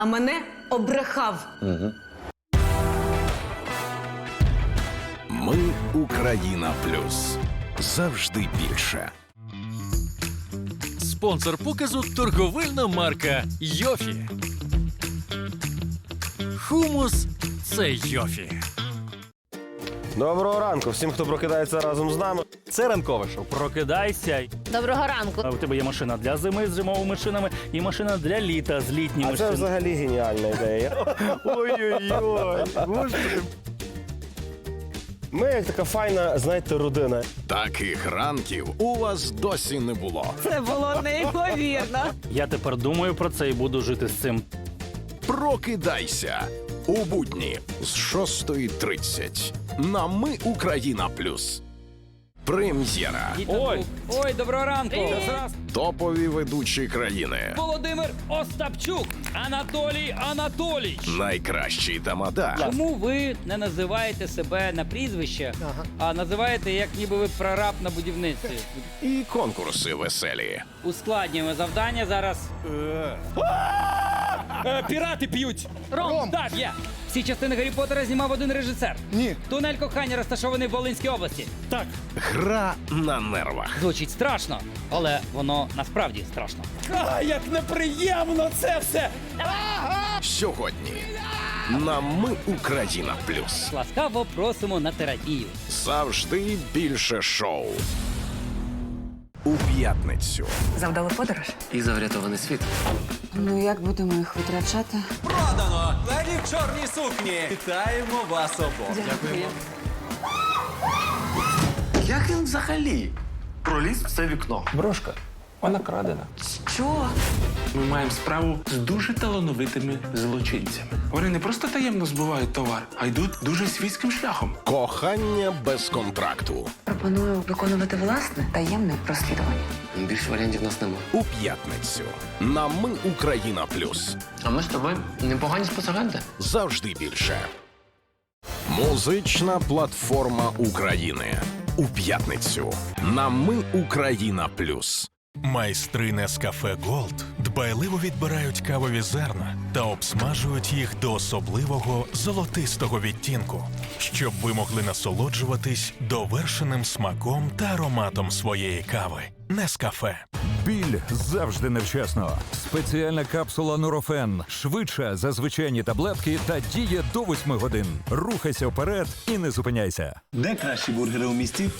а мене обрехав. Ми Україна Плюс. Завжди більше. Спонсор показу торговельна марка Йофі. Хумус це Йофі. Доброго ранку всім, хто прокидається разом з нами. Це ранкове шоу. Прокидайся. Доброго ранку. У тебе є машина для зими з зимовими шинами і машина для літа з літніми А це шинами. взагалі геніальна ідея. Ой-ой-ой. Господи. Ми як така файна, знаєте, родина. Таких ранків у вас досі не було. Це було неймовірно. Я тепер думаю про це і буду жити з цим. Прокидайся у будні з 6.30 на Ми Україна Плюс. Прем'єра. Ой, Ой, доброго ранку! Топові ведучі країни. Володимир Остапчук, Анатолій Анатолійович. Найкращі тамада. Чому ви не називаєте себе на прізвище, а називаєте, як ніби ви прораб на будівництві? І конкурси веселі. Ускладнюємо завдання зараз. Е, Пірати п'ють! Ром! Так, є! Всі частини Гаррі Поттера знімав один режисер. Ні. Тунель кохання розташований в Волинській області. так. Гра на нервах. Звучить страшно, але воно насправді страшно. А, як неприємно це все! Сьогодні на Ми Україна Плюс. Ласкаво просимо на терапію. Завжди більше шоу. У п'ятницю Завдали подорож? і за врятований світ. Ну як будемо їх витрачати? Продано! Леді в чорній сукні! Вітаємо вас обох! Дякуємо. Як він взагалі проліз в це вікно? Брошка, вона крадена. Що? Ми маємо справу з дуже талановитими злочинцями. Вони не просто таємно збувають товар, а йдуть дуже свійським шляхом. кохання без контракту. Пропоную виконувати власне таємне розслідування. Більше варіантів нас нема. У п'ятницю на Ми Україна Плюс. А ми з тобою непогані спецагенти. Завжди більше. Музична платформа України. У п'ятницю на Ми Україна Плюс. Майстри Нескафе Голд дбайливо відбирають кавові зерна та обсмажують їх до особливого золотистого відтінку, щоб ви могли насолоджуватись довершеним смаком та ароматом своєї кави. Нескафе. Біль завжди невчасно. Спеціальна капсула Нурофен швидша за звичайні таблетки та діє до 8 годин. Рухайся вперед і не зупиняйся. Де кращі бургери у місті?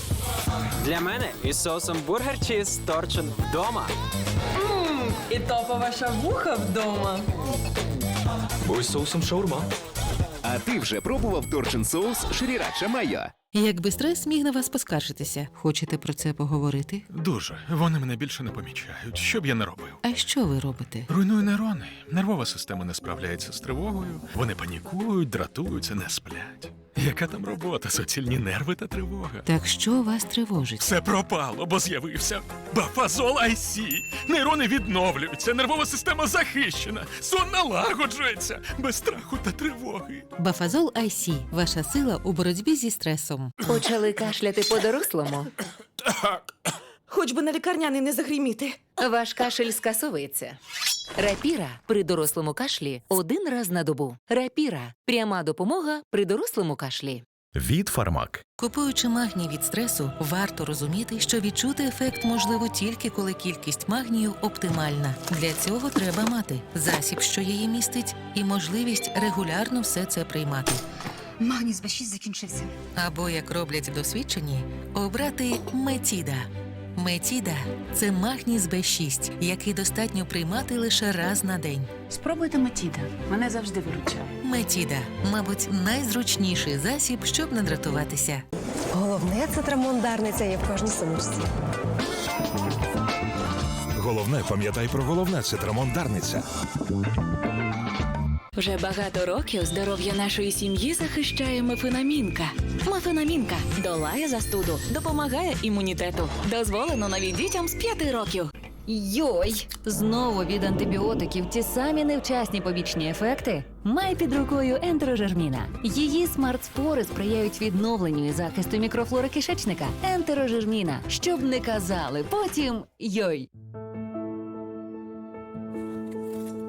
Для мене із соусом бургер чіз торчин вдома. І топова шавуха вдома. Ось соусом шаурма. А ти вже пробував торчин соус Шрірача Майо? Якби стрес міг на вас поскаржитися. Хочете про це поговорити? Дуже. Вони мене більше не помічають. Що б я не робив? А що ви робите? Руйную нейрони. Нервова система не справляється з тривогою. Вони панікують, дратуються, не сплять. Яка там робота? Суцільні нерви та тривога. Так що вас тривожить? Все пропало, бо з'явився бафазол IC. Нейрони відновлюються, нервова система захищена, сон налагоджується без страху та тривоги. Бафазол IC – ваша сила у боротьбі зі стресом. Почали кашляти по-дорослому. Хоч би на лікарняний не загриміти. Ваш кашель скасовується. Рапіра при дорослому кашлі один раз на добу. Рапіра пряма допомога при дорослому кашлі. Від фармак. Купуючи магній від стресу, варто розуміти, що відчути ефект можливо тільки коли кількість магнію оптимальна. Для цього треба мати засіб, що її містить, і можливість регулярно все це приймати. Магній з Б6 закінчився. Або, як роблять досвідчені, обрати Метіда. Метіда це магній з Б6, який достатньо приймати лише раз на день. Спробуйте Матіда. Мене завжди виручає. Метіда, мабуть, найзручніший засіб, щоб не дратуватися. Головне це трамондарниця є в кожній сумочці. Головне, пам'ятай про головне це трамондарниця. Вже багато років здоров'я нашої сім'ї захищає мефенамінка. Мефенамінка долає застуду, допомагає імунітету. Дозволено навіть дітям з 5 років. Йой! Знову від антибіотиків ті самі невчасні побічні ефекти. Май під рукою ентерожерміна. Її смарт-спори сприяють відновленню і захисту мікрофлори кишечника. Ентерожерміна. Щоб не казали, потім йой.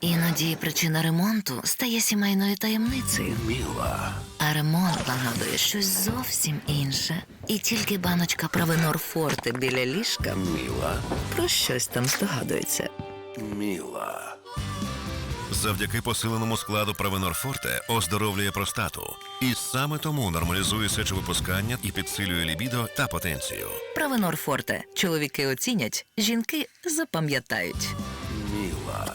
Іноді причина ремонту стає сімейною таємницею. Міла. А ремонт нагадує щось зовсім інше. І тільки баночка Провенор Форте біля ліжка Міла. про щось там здогадується. Міла. Завдяки посиленому складу Провенор Форте оздоровлює простату. І саме тому нормалізує сечовипускання і підсилює лібідо та потенцію. Провенор Форте. Чоловіки оцінять, жінки запам'ятають. Міла.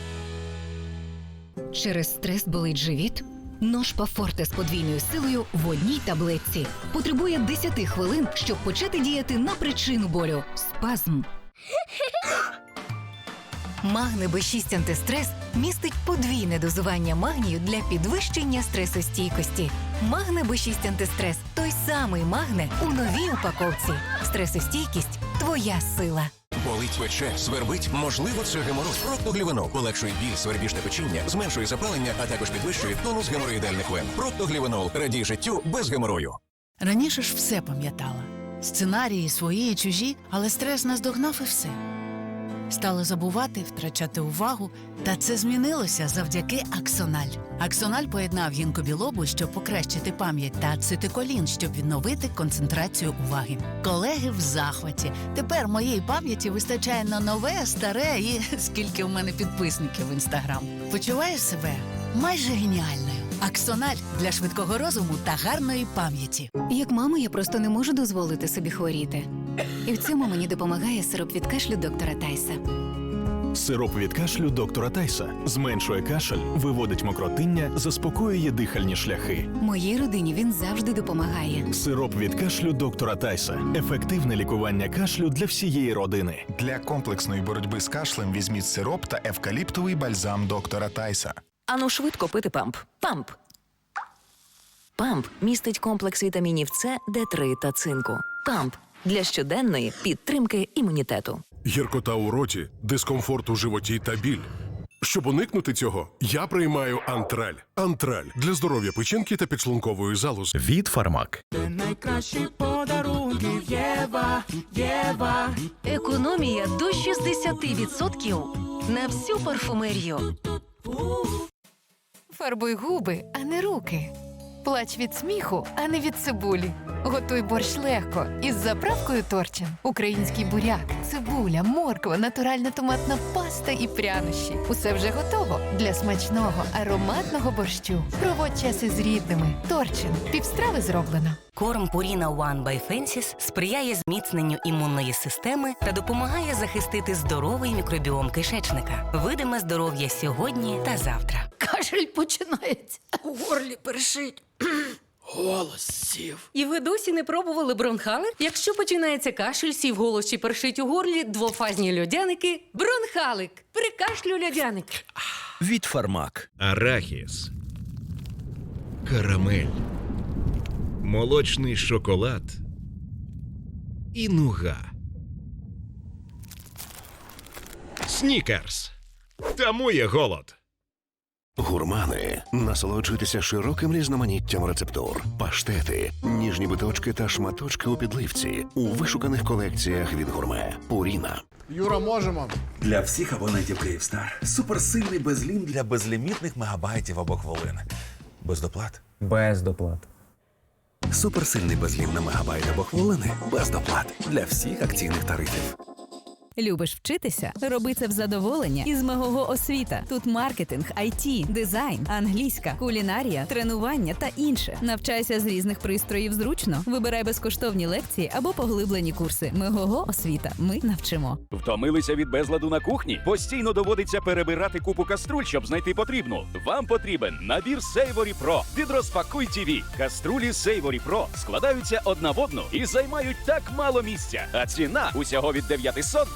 Через стрес болить живіт? Ножпа Форте з подвійною силою в одній таблетці потребує 10 хвилин, щоб почати діяти на причину болю спазм. Магне Б6 антистрес містить подвійне дозування магнію для підвищення стресостійкості. Магне Б6 антистрес той самий магне у новій упаковці. Стресостійкість твоя сила. Болить пече, свербить, можливо, це геморроз. Проктоглівенол полегшує біль, свербіжне печіння, зменшує запалення, а також підвищує тонус геморроїдальних вен. Проктоглівенол радій життю без геморою. Раніше ж все пам'ятала. Сценарії свої і чужі, але стрес наздогнав і все. Стала забувати, втрачати увагу, та це змінилося завдяки Аксональ. Аксональ поєднав гінкобілобу, щоб покращити пам'ять, та ацетиколін, щоб відновити концентрацію уваги. Колеги в захваті. Тепер моєї пам'яті вистачає на нове, старе і скільки у мене підписників в інстаграм. Почуваю себе майже геніальною. Аксональ для швидкого розуму та гарної пам'яті. Як мама, я просто не можу дозволити собі хворіти. І в цьому мені допомагає сироп від кашлю доктора Тайса. Сироп від кашлю доктора Тайса зменшує кашель, виводить мокротиння, заспокоює дихальні шляхи. Моїй родині він завжди допомагає. Сироп від кашлю доктора Тайса ефективне лікування кашлю для всієї родини. Для комплексної боротьби з кашлем візьміть сироп та евкаліптовий бальзам доктора Тайса. Ану швидко пити памп. Памп. Памп містить комплекс вітамінів С, Д3 та цинку. Памп для щоденної підтримки імунітету. Гіркота у роті, дискомфорт у животі та біль. Щоб уникнути цього, я приймаю антраль. Антраль для здоров'я печінки та підшлункової залози. Від фармак. Найкращі подарунки Єва, Єва. Економія до 60% на всю парфумерію. Фарбуй губи, а не руки. Плач від сміху, а не від цибулі. Готуй борщ легко із заправкою торчин. Український буряк, цибуля, морква, натуральна томатна паста і прянощі. Усе вже готово для смачного ароматного борщу. Проводь час із рідними. Торчин. Півстрави зроблено. Корм Purina One by Fences сприяє зміцненню імунної системи та допомагає захистити здоровий мікробіом кишечника. Видиме здоров'я сьогодні та завтра. Кашель починається. У горлі першить. Голос сів. І ви досі не пробували бронхали? Якщо починається кашель, сів голос чи першить у горлі, двофазні льодяники, бронхалик, при кашлю льодяник. Від фармак. Арахіс. Карамель. Молочний шоколад. І нуга. Снікерс. Тому є голод. Гурмани. Насолоджуйтеся широким різноманіттям рецептур, паштети, ніжні биточки та шматочки у підливці у вишуканих колекціях від гурме. Пуріна. Юра, можемо. Для всіх абонентів Київстар. Суперсильний безлім для безлімітних мегабайтів або хвилин. Без доплат. Без доплат. Суперсильний безлім на мегабайт або хвилини. Без доплат. Для всіх акційних тарифів. Любиш вчитися? Роби це в задоволення із Мегого освіта. Тут маркетинг, IT, дизайн, англійська, кулінарія, тренування та інше. Навчайся з різних пристроїв зручно. Вибирай безкоштовні лекції або поглиблені курси. Мегого освіта. Ми навчимо. Втомилися від безладу на кухні? Постійно доводиться перебирати купу каструль, щоб знайти потрібну. Вам потрібен набір Savory Pro від Розпакуй TV. Каструлі Savory Pro складаються одна в одну і займають так мало місця. А ціна усього від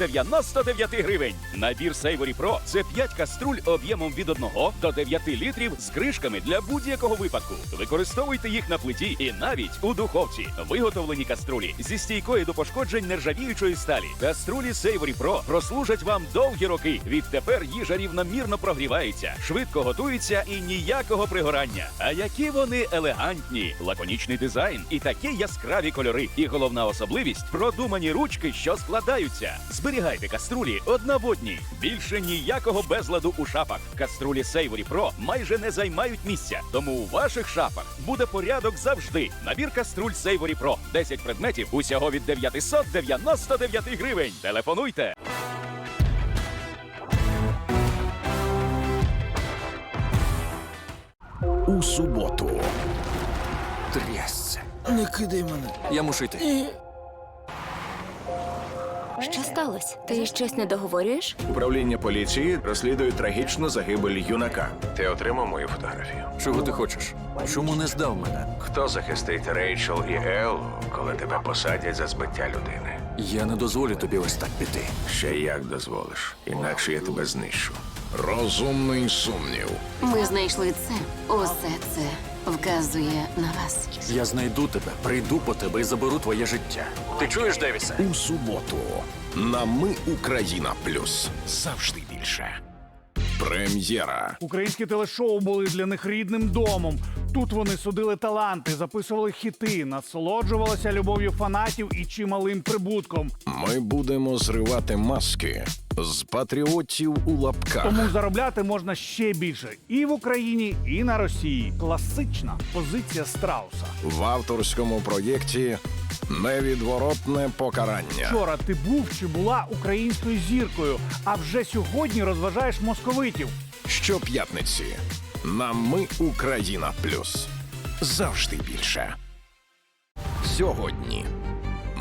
999 гривень. Набір Savory Pro – це 5 каструль об'ємом від 1 до 9 літрів з кришками для будь-якого випадку. Використовуйте їх на плиті і навіть у духовці. Виготовлені каструлі зі стійкою до пошкоджень нержавіючої сталі. Каструлі Savory Pro прослужать вам довгі роки. Відтепер їжа рівномірно прогрівається, швидко готується і ніякого пригорання. А які вони елегантні, лаконічний дизайн і такі яскраві кольори. І головна особливість продумані ручки, що складаються. Зберігайте каструлі одна в одній. Більше ніякого безладу у шафах. Каструлі Savory Pro майже не займають місця, тому у ваших шафах буде порядок завжди. Набір каструль Savory Pro. 10 предметів усього від 999 гривень. Телефонуйте. У суботу. Трясся. Не кидай мене. Я мушу йти. Що сталося? Ти щось не договорюєш? Управління поліції розслідує трагічну загибель юнака. Ти отримав мою фотографію. Чого ти хочеш? Чому не здав мене? Хто захистить Рейчел і Еллу, коли тебе посадять за збиття людини? Я не дозволю тобі ось так піти. Ще як дозволиш, інакше я тебе знищу. Розумний сумнів. Ми знайшли це. Усе це вказує на вас. Я знайду тебе, прийду по тебе і заберу твоє життя. Ти чуєш, Девісе? У суботу на Ми Україна Плюс. Завжди більше. Прем'єра. Українські телешоу були для них рідним домом. Тут вони судили таланти, записували хіти, насолоджувалися любов'ю фанатів і чималим прибутком. Ми будемо зривати маски з патріотів у лапках. Тому заробляти можна ще більше і в Україні, і на Росії. Класична позиція страуса. В авторському проєкті Невідворотне покарання. Вчора ти був чи була українською зіркою, а вже сьогодні розважаєш московитів. Щоп'ятниці на Ми Україна Плюс. Завжди більше. Сьогодні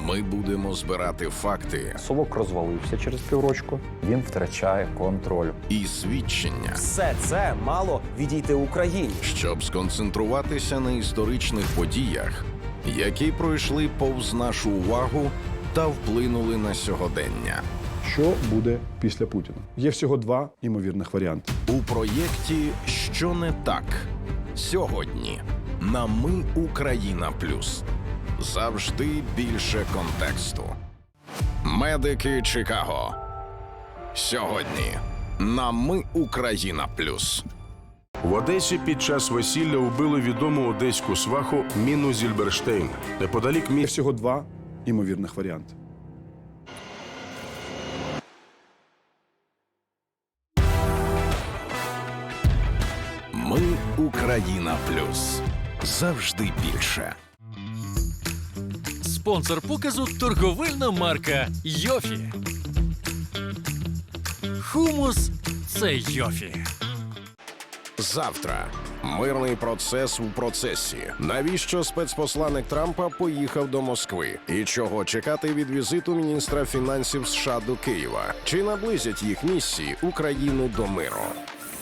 ми будемо збирати факти. Совок розвалився через піврочку. Він втрачає контроль. І свідчення. Все це мало відійти Україні. Щоб сконцентруватися на історичних подіях, які пройшли повз нашу увагу та вплинули на сьогодення. Що буде після Путіна? Є всього два імовірних варіанти. У проєкті Що не так сьогодні на Ми Україна Плюс. Завжди більше контексту. Медики Чикаго. Сьогодні на Ми Україна Плюс. В Одесі під час весілля вбили відому одеську сваху Міну Зільберштейн. Неподалік Є всього два імовірних варіанти. Ми Україна Плюс. Завжди більше. Спонсор показу торговельна марка Йофі. Хумус це Йофі. Завтра мирний процес у процесі. Навіщо спецпосланник Трампа поїхав до Москви? І чого чекати від візиту міністра фінансів США до Києва? Чи наблизять їх місії Україну до миру?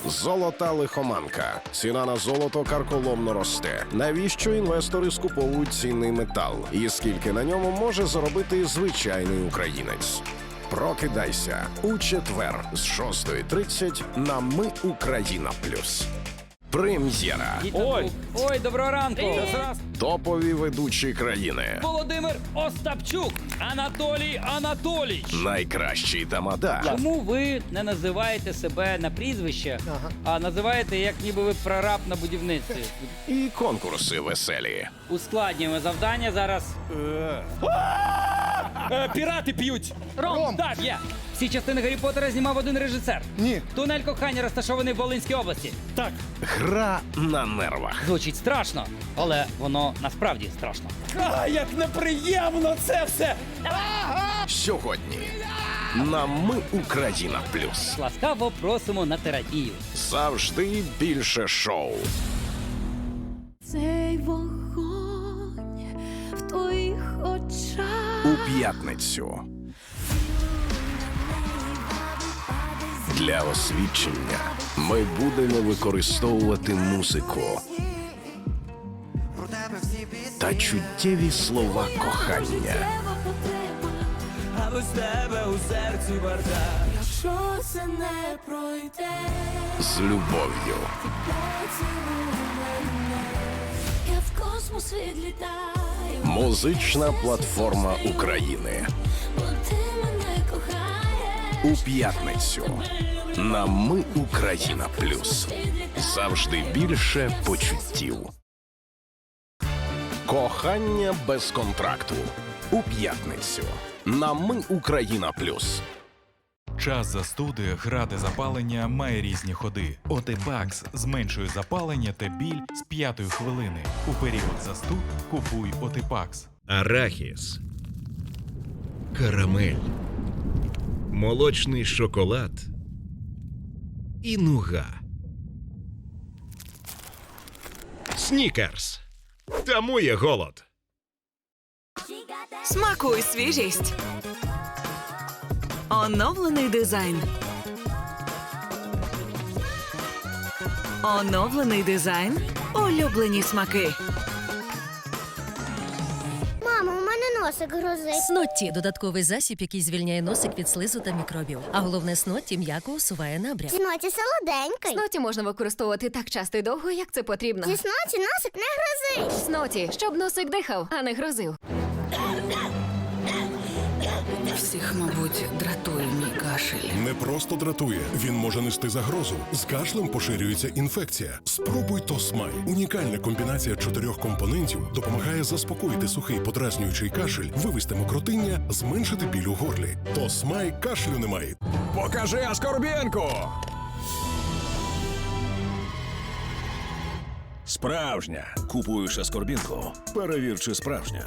Золота лихоманка. Ціна на золото карколомно росте. Навіщо інвестори скуповують цінний метал? І скільки на ньому може заробити звичайний українець? Прокидайся у четвер з 6.30 на Ми Україна Плюс. Прем'єра. Ой, ой, доброго ранку. Топові ведучі країни. Володимир Остапчук, Анатолій Анатолійович. Найкращий тамада. Чому ви не називаєте себе на прізвище, а називаєте як ніби ви прораб на будівництві? І конкурси веселі. Ускладнюємо завдання зараз. Е, Пірати п'ють! Ром, так, я. Всі частини Гаррі Поттера знімав один режисер. Ні. Тунель кохання розташований в Волинській області. Так. Гра на нервах. Звучить страшно, але воно насправді страшно. А, як неприємно це все! Сьогодні на Ми Україна Плюс. Ласкаво просимо на терапію. Завжди більше шоу. Цей вогонь в твоїх очах. П'ятницю. Для освідчення ми будемо використовувати музику та чуттєві слова кохання А без тебе у серці бардак. Якщо це не пройде, з любов'ю. Я в космос відлітаю. Музична платформа України у п'ятницю на Ми Україна Плюс. Завжди більше почуттів. Кохання без контракту у п'ятницю на Ми Україна Плюс. Час застуди, грати запалення має різні ходи. Отипакс зменшує запалення та біль з п'ятої хвилини. У період застуд купуй Отипакс. Арахіс, карамель, молочний шоколад і нуга. Снікерс. Тому є голод. Смакуй свіжість. Оновлений дизайн. Оновлений дизайн. Улюблені смаки. Мамо, у мене носик грозить. Снотті додатковий засіб, який звільняє носик від слизу та мікробів. А головне снотті м'яко усуває набряк. Сноті солоденький. Сноті можна використовувати так часто і довго, як це потрібно. Зі сноті носик не грозить. Сноті, щоб носик дихав, а не грозив. Всіх, мабуть, дратує мій кашель. Не просто дратує, він може нести загрозу. З кашлем поширюється інфекція. Спробуй Тосмай. Унікальна комбінація чотирьох компонентів допомагає заспокоїти сухий подразнюючий кашель, вивести мокротиння, зменшити біль у горлі. Тосмай кашлю немає. Покажи Аскорбєнку! Справжня. Купуєш Аскорбінку. Перевір, чи справжня.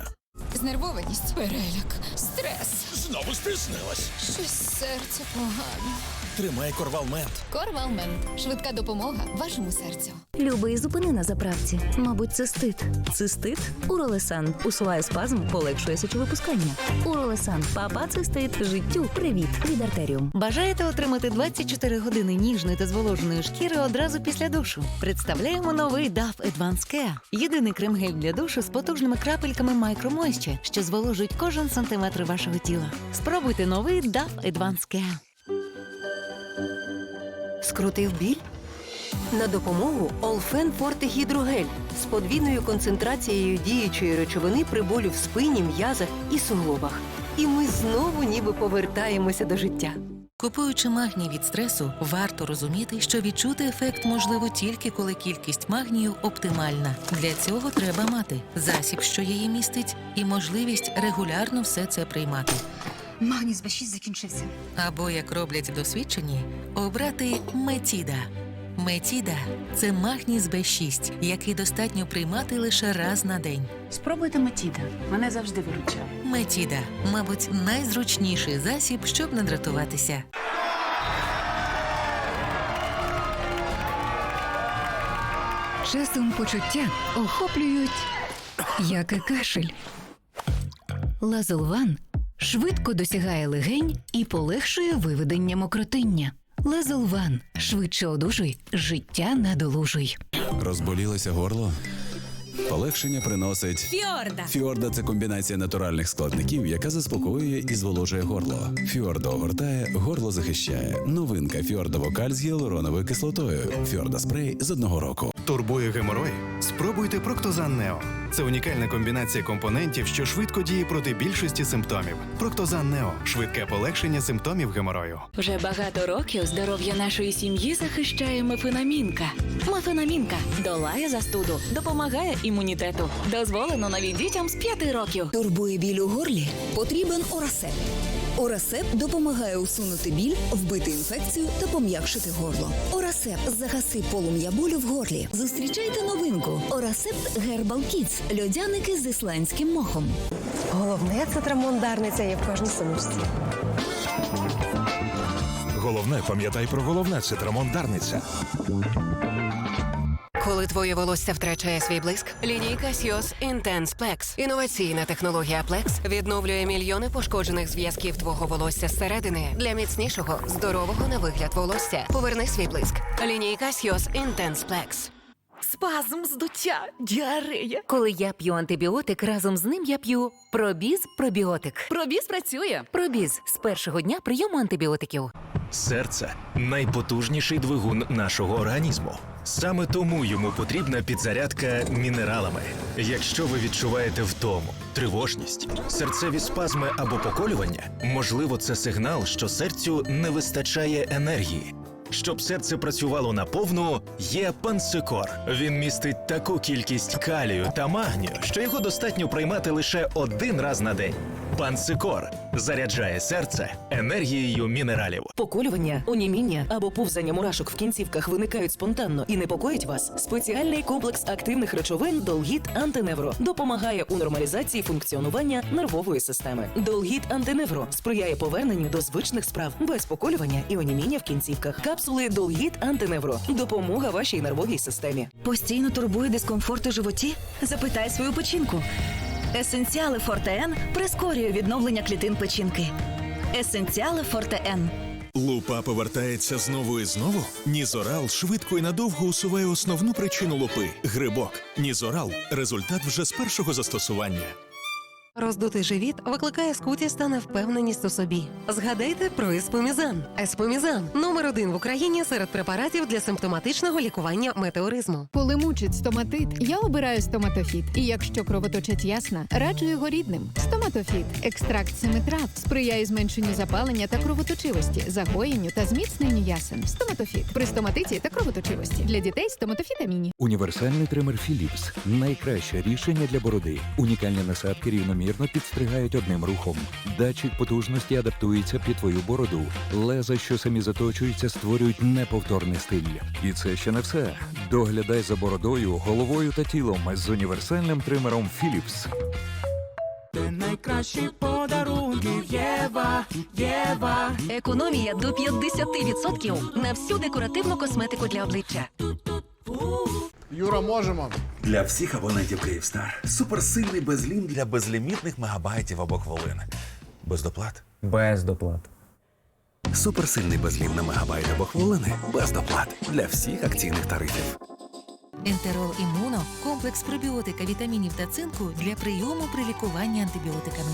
Знервованість, переляк, стрес. Знову стиснилась. Щось серце погано. Тримай корвалмент. Корвалмент. Швидка допомога вашому серцю. Любий зупини на заправці. Мабуть, цистит. Цистит? Уролесан. Усуває спазм, полегшує сечовипускання. Уролесан. Папа цистит. Життю. Привіт. Від артеріум. Бажаєте отримати 24 години ніжної та зволоженої шкіри одразу після душу? Представляємо новий DAF Advanced Care. Єдиний крем-гель для душу з потужними крапельками Moisture, що зволожують кожен сантиметр вашого тіла. Спробуйте новий DAF Advanced Care. Скрутив біль? На допомогу Олфен Форте Гідрогель з подвійною концентрацією діючої речовини при болю в спині, м'язах і суглобах. І ми знову ніби повертаємося до життя. Купуючи магній від стресу, варто розуміти, що відчути ефект можливо тільки коли кількість магнію оптимальна. Для цього треба мати засіб, що її містить, і можливість регулярно все це приймати. Магній з Б6 закінчився. Або, як роблять досвідчені, обрати Метіда. Метіда це магній з Б6, який достатньо приймати лише раз на день. Спробуйте Метіда. Мене завжди виручає. Метіда, мабуть, найзручніший засіб, щоб не дратуватися. Часом почуття охоплюють, як і кашель. Лазолван швидко досягає легень і полегшує виведення мокротиння. Лезолван швидше одужуй, життя надолужуй. Розболілося горло? Полегшення приносить Фіорда. Фіорда це комбінація натуральних складників, яка заспокоює і зволожує горло. Фіорда огортає, горло захищає. Новинка Фіорда Вокаль з гіалуроновою кислотою. Фіорда спрей з одного року. Турбує геморой? Спробуйте Проктозан Нео. Це унікальна комбінація компонентів, що швидко діє проти більшості симптомів. Проктозан Нео швидке полегшення симптомів геморою. Вже багато років здоров'я нашої сім'ї захищає мефенамінка. Мефенамінка долає застуду, допомагає імунітету. Дозволено навіть дітям з 5 років. Турбує біль у горлі? Потрібен Орасеп. Орасеп допомагає усунути біль, вбити інфекцію та пом'якшити горло. Орасеп загаси полум'я болю в горлі. Зустрічайте новинку. Орасеп Гербал Кідс. Льодяники з ісландським мохом. Головне це трамондарниця є в кожній сумочці. Головне, пам'ятай про головне це Трамон Дарниця. Коли твоє волосся втрачає свій блиск, лінійка Сіос Intense Plex. Інноваційна технологія Plex відновлює мільйони пошкоджених зв'язків твого волосся зсередини для міцнішого, здорового на вигляд волосся. Поверни свій блиск. Лінійка Сіос Intense Plex. Спазм, здуття, діарея. Коли я п'ю антибіотик, разом з ним я п'ю пробіз пробіотик. Пробіз працює. Пробіз з першого дня прийому антибіотиків. Серце найпотужніший двигун нашого організму. Саме тому йому потрібна підзарядка мінералами. Якщо ви відчуваєте втому, тривожність, серцеві спазми або поколювання, можливо, це сигнал, що серцю не вистачає енергії. Щоб серце працювало наповну, є пансикор. Він містить таку кількість калію та магнію, що його достатньо приймати лише один раз на день. Пансикор заряджає серце енергією мінералів. Поколювання, оніміння або повзання мурашок в кінцівках виникають спонтанно і непокоїть вас. Спеціальний комплекс активних речовин Долгіт Антиневро допомагає у нормалізації функціонування нервової системи. Долгіт Антиневро сприяє поверненню до звичних справ без поколювання і оніміння в кінцівках. Капсули Долгіт Антиневро допомога вашій нервовій системі. Постійно турбує дискомфорт у животі? Запитай свою печінку. Есенціали Фортеен прискорює відновлення клітин печінки. Есенціали Фортеен. Лупа повертається знову і знову. Нізорал швидко і надовго усуває основну причину лупи грибок. Нізорал результат вже з першого застосування. Роздутий живіт викликає скутість та невпевненість у собі. Згадайте про еспомізан. Еспомізан номер один в Україні серед препаратів для симптоматичного лікування метеоризму. Коли мучить стоматит, я обираю стоматофіт. І якщо кровоточить ясна, раджу його рідним. Стоматофіт екстракт семи трав сприяє зменшенню запалення та кровоточивості, загоєнню та зміцненню ясен. Стоматофіт при стоматиті та кровоточивості для дітей стоматофіт аміні. Універсальний тример Philips – найкраще рішення для бороди. Унікальні насадки рівномірно підстригають одним рухом. Датчик потужності адаптується під твою бороду. Леза, що самі заточуються, створюють неповторний стиль. І це ще не все. Доглядай за бородою, головою та тілом з універсальним тримером Philips. Де найкращі подарунки Єва, Єва. Економія до 50% на всю декоративну косметику для обличчя. Юра, можемо. Для всіх абонентів Київстар суперсильний безлім для безлімітних мегабайтів або хвилин. Без доплат. Без доплат. Суперсильний безлім на мегабайт або хвилини. Без доплат для всіх акційних тарифів. Ентерол імуно комплекс пробіотика, вітамінів та цинку для прийому при лікуванні антибіотиками.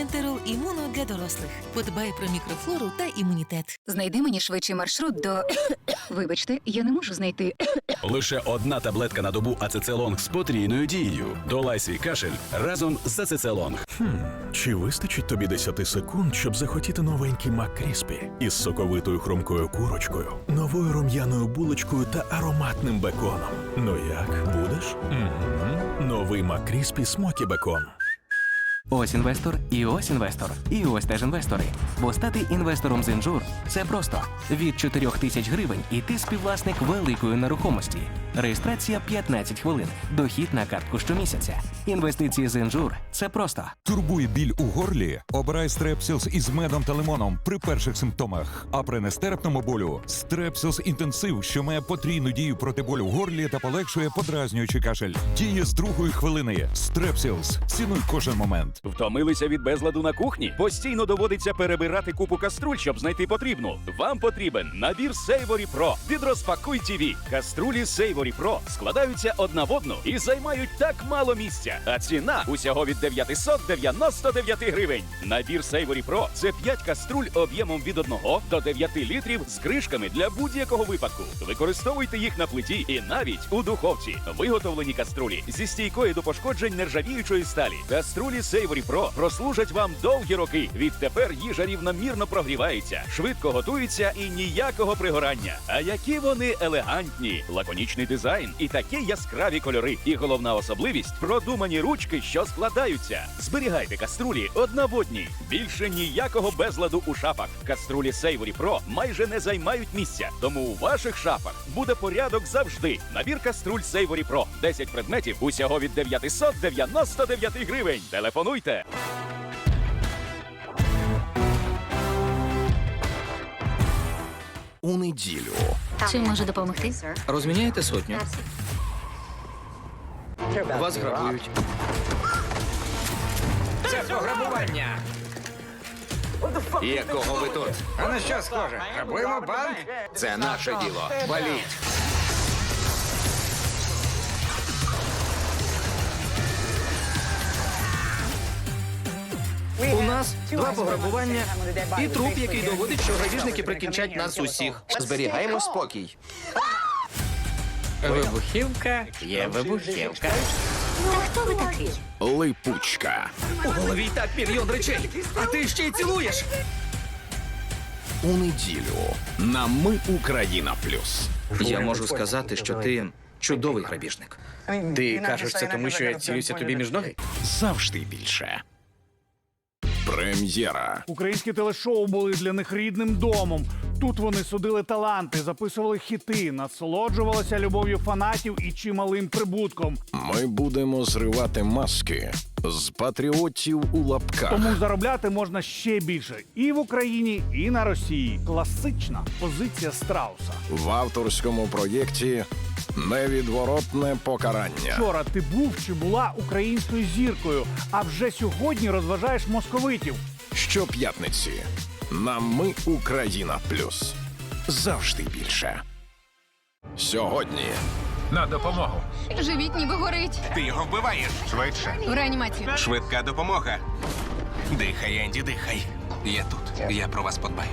Ентерол імуно для дорослих. Подбай про мікрофлору та імунітет. Знайди мені швидший маршрут до. Вибачте, я не можу знайти. Лише одна таблетка на добу ацецелонг з потрійною дією. Долай свій кашель разом з ацецелонг. Хм, чи вистачить тобі 10 секунд, щоб захотіти новенький Маккріспі із соковитою хрумкою курочкою, новою рум'яною булочкою та ароматним беконом? Ну як, будеш? Угу. Новий Маккріспі Смокі Бекон. Ось інвестор, і ось інвестор, і ось теж інвестори. Бо стати інвестором з інжур це просто від 4 тисяч гривень і ти співвласник великої нерухомості. Реєстрація 15 хвилин. Дохід на картку щомісяця. Інвестиції з інжур це просто. Турбує біль у горлі? Обирай стрепсілс із медом та лимоном при перших симптомах. А при нестерпному болю стрепсілс інтенсив, що має потрійну дію проти болю в горлі та полегшує подразнюючий кашель. Діє з другої хвилини. Стрепсілс. Цінуй кожен момент. Втомилися від безладу на кухні? Постійно доводиться перебирати купу каструль, щоб знайти потрібну. Вам потрібен набір Savory Pro від Розпакуй TV. Каструлі Savory Pro складаються одна в одну і займають так мало місця. А ціна усього від 999 гривень. Nабір Savory Pro – це 5 каструль об'ємом від 1 до 9 літрів з кришками для будь-якого випадку. Використовуйте їх на плиті і навіть у духовці. Виготовлені каструлі зі стійкою до пошкоджень нержавіючої сталі. Каструлі Savory Pro прослужать вам довгі роки. Відтепер їжа рівномірно прогрівається, швидко готується і ніякого пригорання. А які вони елегантні, лаконічний дизайн і такі яскраві кольори. І головна особливість продумані ручки, що складаються. Зберігайте каструлі одна в одній. Більше ніякого безладу у шафах. Каструлі Savory Pro майже не займають місця, тому у ваших шафах буде порядок завжди. Набір каструль Savory Pro. 10 предметів усього від 999 гривень. Телефонуйте. у неділю. Чим можу допомогти? Розміняєте сотню? Вас грабують. Це пограбування. Якого ви тут? А на що схоже? Грабуємо банк? Це наше діло. Валіть. У нас два пограбування і труп, який доводить, що грабіжники прикінчать нас усіх. Зберігаємо спокій. Вибухівка є вибухівка. Та хто ви такий? Липучка. У голові й так мільйон речей, а ти ще й цілуєш. У неділю на Ми Україна Плюс. Я можу сказати, що ти чудовий грабіжник. Ти кажеш це тому, що я цілюся тобі між ноги? Завжди більше. Прем'єра. Українські телешоу були для них рідним домом. Тут вони судили таланти, записували хіти, насолоджувалися любов'ю фанатів і чималим прибутком. Ми будемо зривати маски з патріотів у лапках. Тому заробляти можна ще більше і в Україні, і на Росії. Класична позиція страуса. В авторському проєкті невідворотне покарання. Вчора ти був чи була українською зіркою, а вже сьогодні розважаєш московитів. Щоп'ятниці на Ми Україна Плюс. Завжди більше. Сьогодні На допомогу. Живіть, ніби горить. Ти його вбиваєш. Швидше. В реанімацію. Швидка допомога. Дихай, Енді, дихай. Я тут. Я про вас подбаю.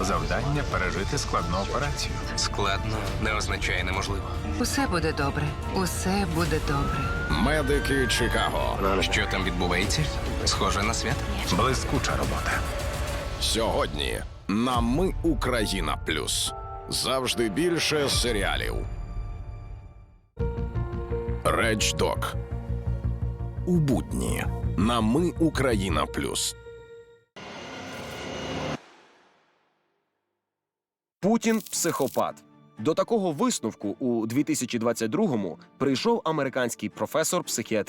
Завдання пережити складну операцію. Складно не означає неможливо. Усе буде добре. Усе буде добре. медики Чикаго. Що там відбувається? Схоже на свят. Блискуча робота. Сьогодні на Ми Україна Плюс. Завжди більше серіалів. Речдок. У будні на Ми Україна Плюс. Путін психопат. До такого висновку у 2022-му прийшов американський професор психіатрії.